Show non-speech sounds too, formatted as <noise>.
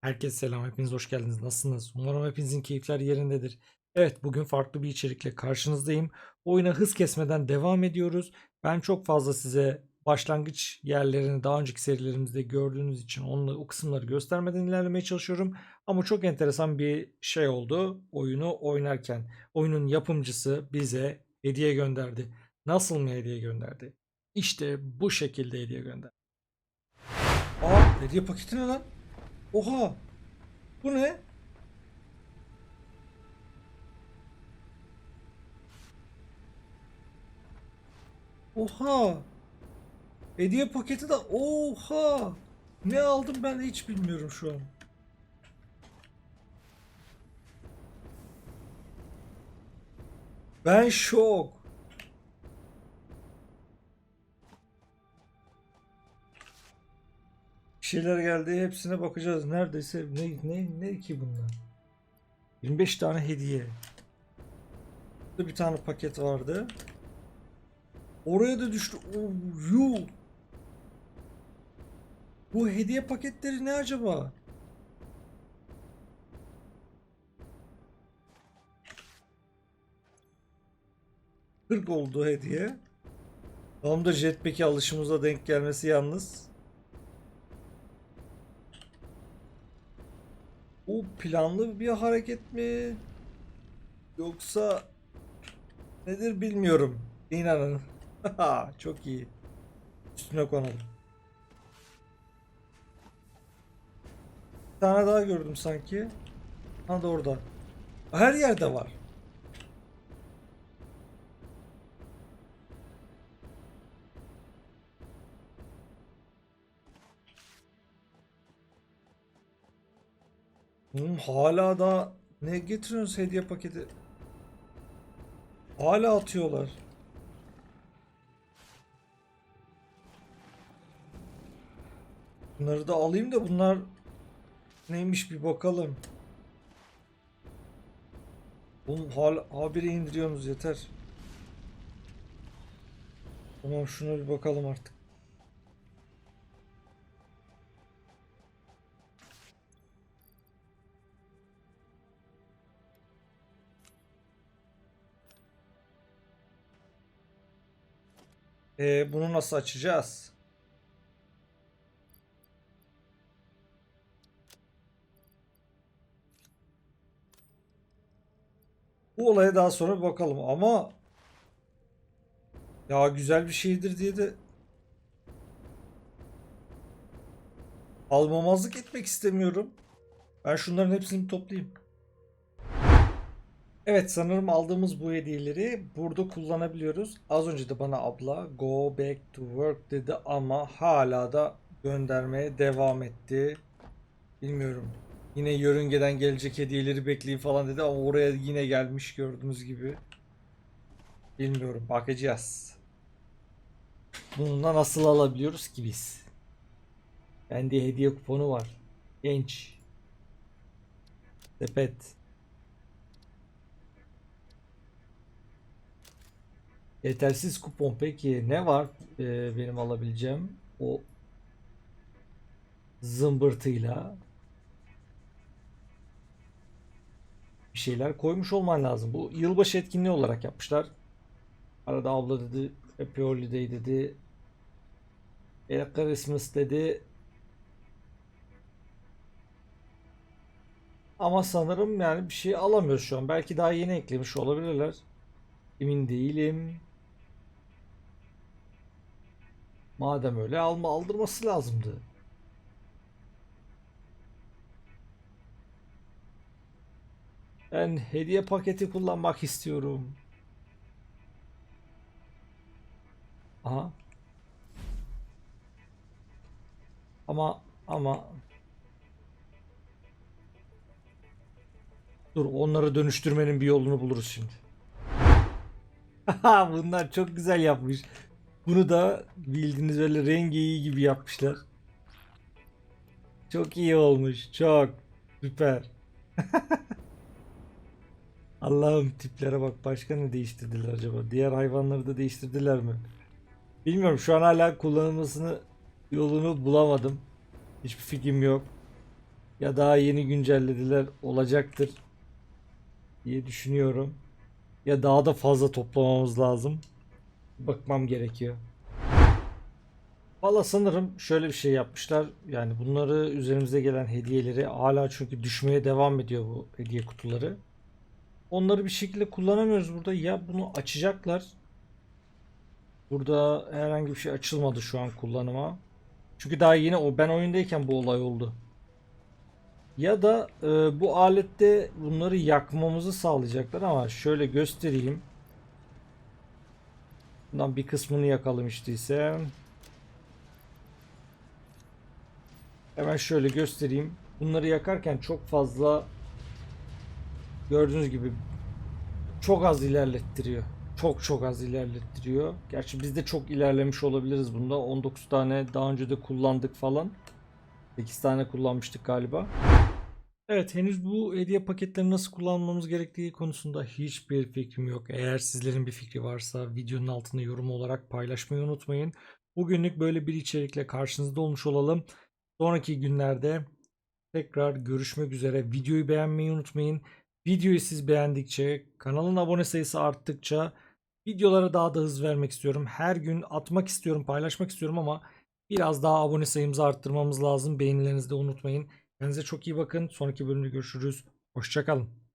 Herkese selam, hepiniz hoş geldiniz. Nasılsınız? Umarım hepinizin keyifler yerindedir. Evet, bugün farklı bir içerikle karşınızdayım. Oyuna hız kesmeden devam ediyoruz. Ben çok fazla size başlangıç yerlerini daha önceki serilerimizde gördüğünüz için onları, o kısımları göstermeden ilerlemeye çalışıyorum. Ama çok enteresan bir şey oldu oyunu oynarken. Oyunun yapımcısı bize hediye gönderdi. Nasıl mı hediye gönderdi? İşte bu şekilde hediye gönderdi. Aa, hediye paketi ne lan? Oha! Bu ne? Oha! Hediye paketi de oha! Ne aldım ben hiç bilmiyorum şu an. Ben şok. Şeyler geldi hepsine bakacağız. Neredeyse ne ne ne ki bunlar? 25 tane hediye. Bir tane paket vardı. Oraya da düştü. Oh. Bu hediye paketleri ne acaba? Kırk oldu hediye. Tam da jetpack'e alışımıza denk gelmesi yalnız. Bu planlı bir hareket mi? Yoksa nedir bilmiyorum. İnanın. <laughs> Çok iyi. Üstüne konalım. Bir tane daha gördüm sanki. Ha da orada. Her yerde var. Oğlum hala da ne getiriyorsunuz hediye paketi? Hala atıyorlar. Bunları da alayım da bunlar neymiş bir bakalım. Oğlum hala habire indiriyorsunuz yeter. Tamam şuna bir bakalım artık. Ee, bunu nasıl açacağız? Bu olaya daha sonra bir bakalım ama ya güzel bir şeydir diye de almamazlık etmek istemiyorum. Ben şunların hepsini toplayayım. Evet sanırım aldığımız bu hediyeleri burada kullanabiliyoruz. Az önce de bana abla go back to work dedi ama hala da göndermeye devam etti. Bilmiyorum. Yine yörüngeden gelecek hediyeleri bekleyin falan dedi ama oraya yine gelmiş gördüğünüz gibi. Bilmiyorum bakacağız. Bununla nasıl alabiliyoruz ki biz? Bende hediye kuponu var. Genç. Sepet. Yetersiz kupon peki ne var e, benim alabileceğim o zımbırtıyla bir şeyler koymuş olman lazım. Bu yılbaşı etkinliği olarak yapmışlar. Arada abla dedi Happy Holiday dedi Merry Christmas dedi ama sanırım yani bir şey alamıyoruz şu an. Belki daha yeni eklemiş olabilirler. Emin değilim. Madem öyle alma aldırması lazımdı. Ben hediye paketi kullanmak istiyorum. Aha. Ama ama Dur onları dönüştürmenin bir yolunu buluruz şimdi. <laughs> Bunlar çok güzel yapmış. Bunu da bildiğiniz öyle rengi iyi gibi yapmışlar. Çok iyi olmuş. Çok. Süper. <laughs> Allah'ım tiplere bak. Başka ne değiştirdiler acaba? Diğer hayvanları da değiştirdiler mi? Bilmiyorum. Şu an hala kullanılmasını yolunu bulamadım. Hiçbir fikrim yok. ya daha yeni güncellediler olacaktır diye düşünüyorum. Ya daha da fazla toplamamız lazım. Bakmam gerekiyor. Valla sanırım şöyle bir şey yapmışlar. Yani bunları üzerimize gelen hediyeleri hala çünkü düşmeye devam ediyor bu hediye kutuları. Onları bir şekilde kullanamıyoruz burada. Ya bunu açacaklar. Burada herhangi bir şey açılmadı şu an kullanıma. Çünkü daha yeni o ben oyundayken bu olay oldu. Ya da e, bu alette bunları yakmamızı sağlayacaklar ama şöyle göstereyim. Bundan bir kısmını ise. Hemen şöyle göstereyim. Bunları yakarken çok fazla gördüğünüz gibi çok az ilerlettiriyor. Çok çok az ilerlettiriyor. Gerçi biz de çok ilerlemiş olabiliriz bunda. 19 tane daha önce de kullandık falan. 8 tane kullanmıştık galiba. Evet henüz bu hediye paketlerini nasıl kullanmamız gerektiği konusunda hiçbir fikrim yok. Eğer sizlerin bir fikri varsa videonun altında yorum olarak paylaşmayı unutmayın. Bugünlük böyle bir içerikle karşınızda olmuş olalım. Sonraki günlerde tekrar görüşmek üzere. Videoyu beğenmeyi unutmayın. Videoyu siz beğendikçe, kanalın abone sayısı arttıkça videolara daha da hız vermek istiyorum. Her gün atmak istiyorum, paylaşmak istiyorum ama biraz daha abone sayımızı arttırmamız lazım. Beğenilerinizi de unutmayın. Kendinize çok iyi bakın. Sonraki bölümde görüşürüz. Hoşçakalın.